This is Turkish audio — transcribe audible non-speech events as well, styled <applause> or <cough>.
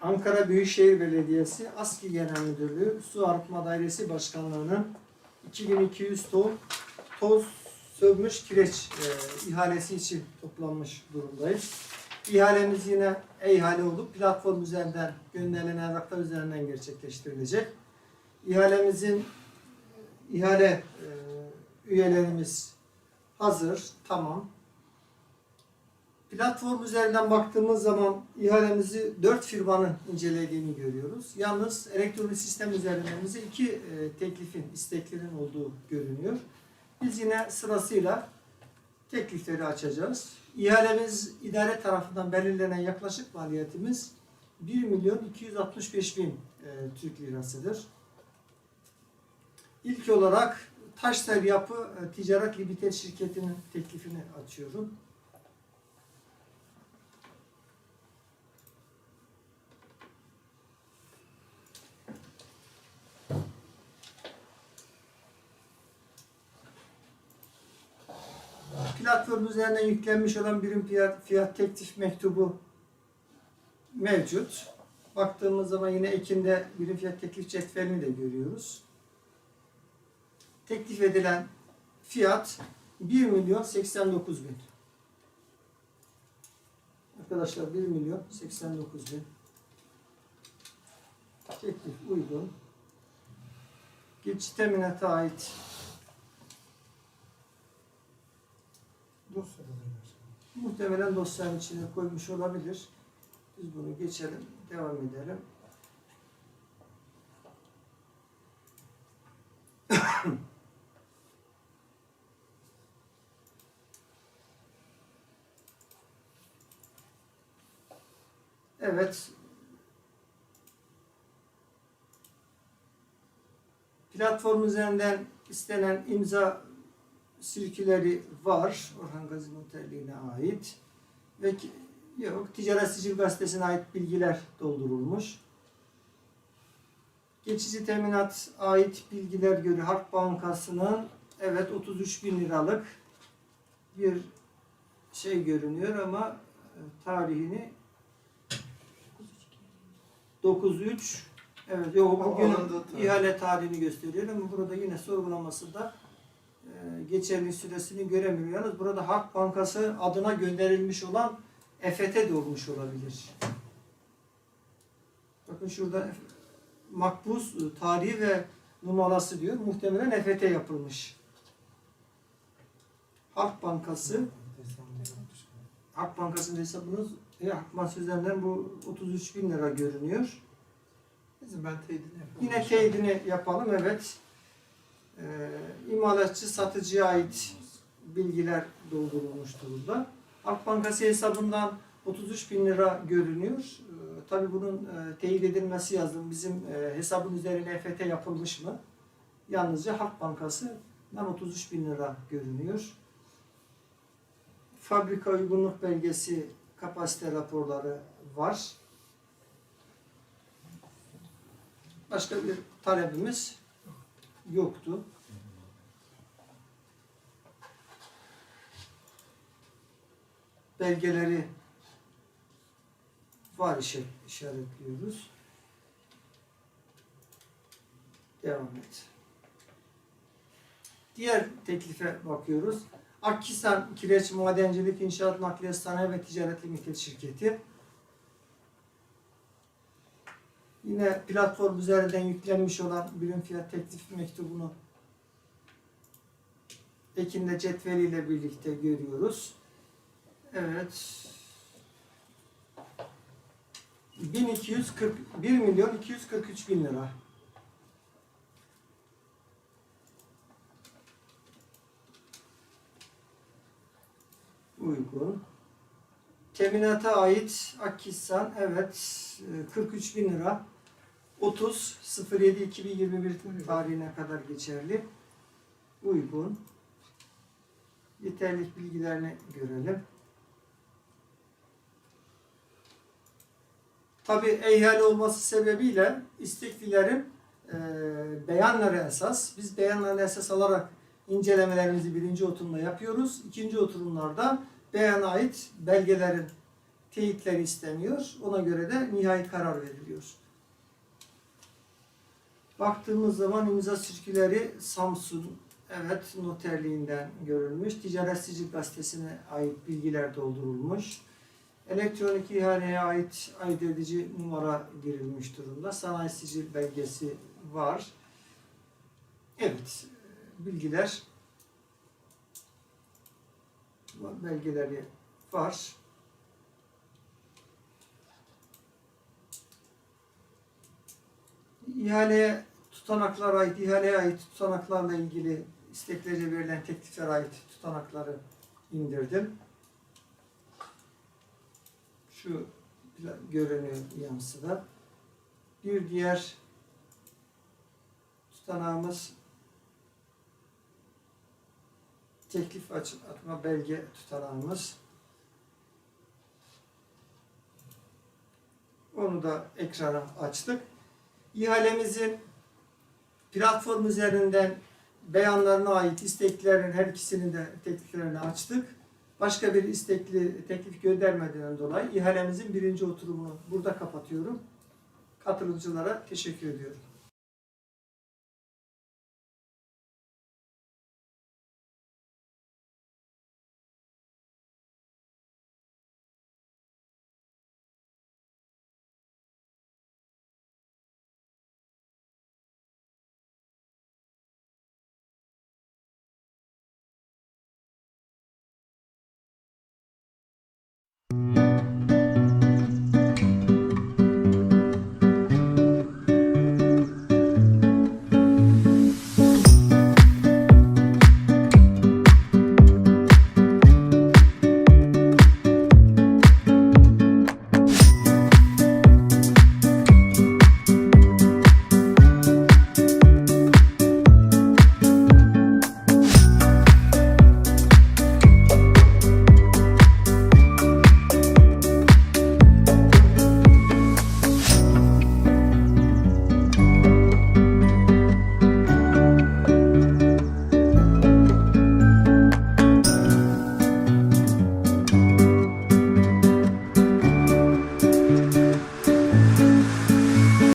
Ankara Büyükşehir Belediyesi ASKİ Genel Müdürlüğü Su Arıtma Dairesi Başkanlığı'nın 2200 ton toz sövmüş kireç e, ihalesi için toplanmış durumdayız. İhalemiz yine e-ihale olup platform üzerinden gönderilen evraklar üzerinden gerçekleştirilecek. İhalemizin ihale e, üyelerimiz hazır, tamam. Platform üzerinden baktığımız zaman ihalemizi 4 firmanın incelediğini görüyoruz. Yalnız elektronik sistem üzerinden bize iki e, teklifin, isteklerin olduğu görünüyor. Biz yine sırasıyla teklifleri açacağız. İhalemiz idare tarafından belirlenen yaklaşık maliyetimiz 1 milyon 265 bin e, Türk lirasıdır. İlk olarak Taşser Yapı e, Ticaret Limited şirketinin teklifini açıyorum. Platform üzerinden yüklenmiş olan birim fiyat, fiyat teklif mektubu mevcut. Baktığımız zaman yine Ekim'de birim fiyat teklif cetvelini de görüyoruz. Teklif edilen fiyat 1 milyon 89 bin. Arkadaşlar 1 milyon 89 bin. Teklif uygun. Geçiş teminata ait Dosyada da var. Muhtemelen dosyanın içine koymuş olabilir. Biz bunu geçelim, devam edelim. <coughs> Evet. Platform üzerinden istenen imza sirküleri var. Orhan Gazi Noterliği'ne ait. Ve yok Ticaret Sicil Gazetesi'ne ait bilgiler doldurulmuş. Geçici teminat ait bilgiler göre Halk Bankası'nın evet 33 bin liralık bir şey görünüyor ama e, tarihini 93 evet yok bugün ihale tarihini gösteriyor ama burada yine sorgulamasında e, geçerli süresini göremiyor. Yalnız burada Halk Bankası adına gönderilmiş olan EFT de olmuş olabilir. Bakın şurada makbuz e, tarihi ve numarası diyor. Muhtemelen EFT yapılmış. Halk Bankası. Halk Bankası'nın hesabınız e, Halk Bankası üzerinden bu 33 bin lira görünüyor. Ben teyidini yapıyorum. Yine teydini yapalım evet. Ee, imalatçı satıcıya ait bilgiler doldurulmuş durumda. Halk Bankası hesabından 33 bin lira görünüyor. Ee, tabii bunun e, teyit edilmesi yazdım. Bizim e, hesabın üzerine EFT yapılmış mı? Yalnızca Halk Bankası'ndan 33 bin lira görünüyor. Fabrika uygunluk belgesi, kapasite raporları var. Başka bir talebimiz yoktu. Belgeleri var işaretliyoruz. Devam et. Diğer teklife bakıyoruz. Akkisan Kireç Madencilik İnşaat Nakliyat Sanayi ve Ticaret Limited şirketi. Yine platform üzerinden yüklenmiş olan birim fiyat teklif mektubunu Ekim'de cetveliyle birlikte görüyoruz. Evet. 1240 1 milyon 243 bin lira. Uygun. Teminata ait Akkissan evet e, 43 bin lira. 30 07 2021 tarihine kadar geçerli. Uygun. Yeterlik bilgilerini görelim. Tabi ihale olması sebebiyle isteklilerin e, beyanları esas. Biz beyanları esas alarak incelemelerimizi birinci oturumda yapıyoruz. İkinci oturumlarda beyana ait belgelerin teyitleri isteniyor. Ona göre de nihai karar veriliyor. Baktığımız zaman imza sirküleri Samsun evet noterliğinden görülmüş. Ticaret Sicil Gazetesi'ne ait bilgiler doldurulmuş. Elektronik ihaleye ait ayırt edici numara girilmiş durumda. Sanayi sicil belgesi var. Evet, bilgiler belgeleri var. İhaleye tutanaklara ait, ihaleye ait tutanaklarla ilgili isteklerce verilen tekliflere ait tutanakları indirdim. Şu görünüyor yansıda. Bir diğer tutanağımız teklif atma belge tutanağımız. Onu da ekrana açtık. İhalemizin platform üzerinden beyanlarına ait isteklerin her ikisini de tekliflerini açtık. Başka bir istekli teklif göndermeden dolayı ihalemizin birinci oturumunu burada kapatıyorum. Katılımcılara teşekkür ediyorum.